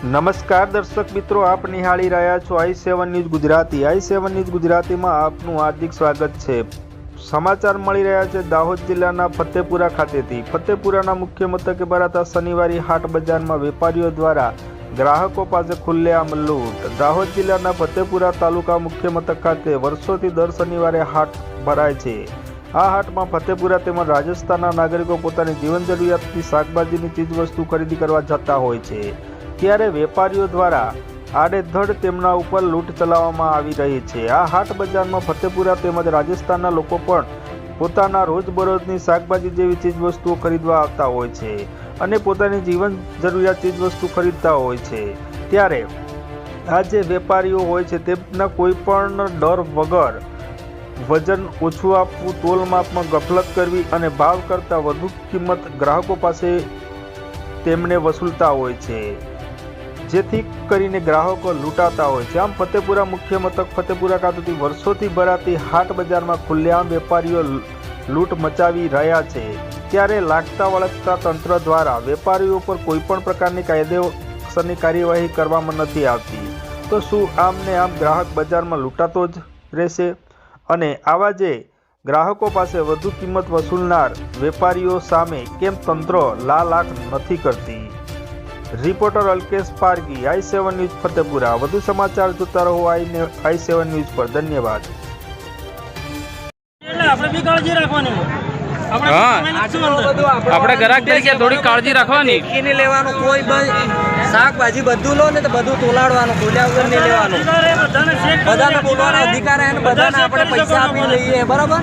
નમસ્કાર દર્શક મિત્રો, આપ નિહાળી રહ્યા છો I seven news Gujarati. I seven news ગુજરાતીમાં આપનું હાર્દિક સ્વાગત છે. સમાચાર મળી રહ્યા છે દાહોદ જિલ્લાના ફતેપુરા ખાતેથી. ફતેપુરાના મુખ્ય મથકે ભરાતા શનિવારી હાટ બજારમાં વેપારીઓ દ્વારા ગ્રાહકો પાસે ખુલ્લેઆમ લૂંટ. દાહોદ જિલ્લાના ફતેપુરા તાલુકા મુખ્ય મથક ખાતે વર્ષોથી દર શનિવારે હાટ ભરાય છે. આ હાટમાં ફતેપુરા તેમજ રાજસ્થાનના નાગરિકો પોતાની જીવન જરૂરિયાતની શાકભાજીની ચીજવસ્તુ ખરીદી કરવા જતા હોય છે. ત્યારે વેપારીઓ દ્વારા આડેધડ તેમના ઉપર લૂંટ ચલાવવામાં આવી રહી છે. આ હાટ બજારમાં ફતેપુરા તેમજ રાજસ્થાનના લોકો પણ પોતાના રોજબરોજની શાકભાજી જેવી ચીજવસ્તુઓ ખરીદવા આવતા હોય છે અને પોતાની જીવન જરૂરિયાત ચીજવસ્તુ ખરીદતા હોય છે. ત્યારે આ જે વેપારીઓ હોય છે તેમના કોઈ પણ ડર વગર વજન ઓછું આપવું, તોલ માપમાં ગફલત કરવી અને ભાવ કરતાં વધુ કિંમત ગ્રાહકો પાસે તેમને વસૂલતા હોય છે. જેથી કરીને ગ્રાહકો લૂંટાતા હોય છે. આમ ફતેપુરા મુખ્ય મથક ફતેપુરા ખાતેથી વર્ષોથી ભરાતી હાટ બજારમાં ખુલ્લેઆમ વેપારીઓ લૂંટ મચાવી રહ્યા છે. ત્યારે લાગતા વળગતા તંત્ર દ્વારા વેપારીઓ પર કોઈ પણ પ્રકારની કાયદેસરની કાર્યવાહી કરવામાં નથી આવતી. તો શું આમને આમ ગ્રાહક બજારમાં લૂંટાતો જ રહેશે? અને આવા જે ગ્રાહકો પાસે વધુ કિંમત વસૂલનાર વેપારીઓ સામે કેમ તંત્ર લાલ આંખ નથી કરતી? Reporter Alkesh Pargi I seven news Fatepura. વધુ સમાચાર જોતા રહો આઈ આઈ સેવન ન્યૂઝ પર. ધન્યવાદ. આપણે બી કાળજી રાખવાની. આપણે ગ્રાહક તરીકે થોડી કાળજી રાખવાની. દેખીને લેવાનું કોઈ શાકભાજી બધું લો ને તો બધું તોલાડવાનું ખોલ્યા વગર નહીં લેવાનું. બધાને બોલવાનો અધિકાર બધાને આપણે પૈસા આપી લઈએ બરાબર?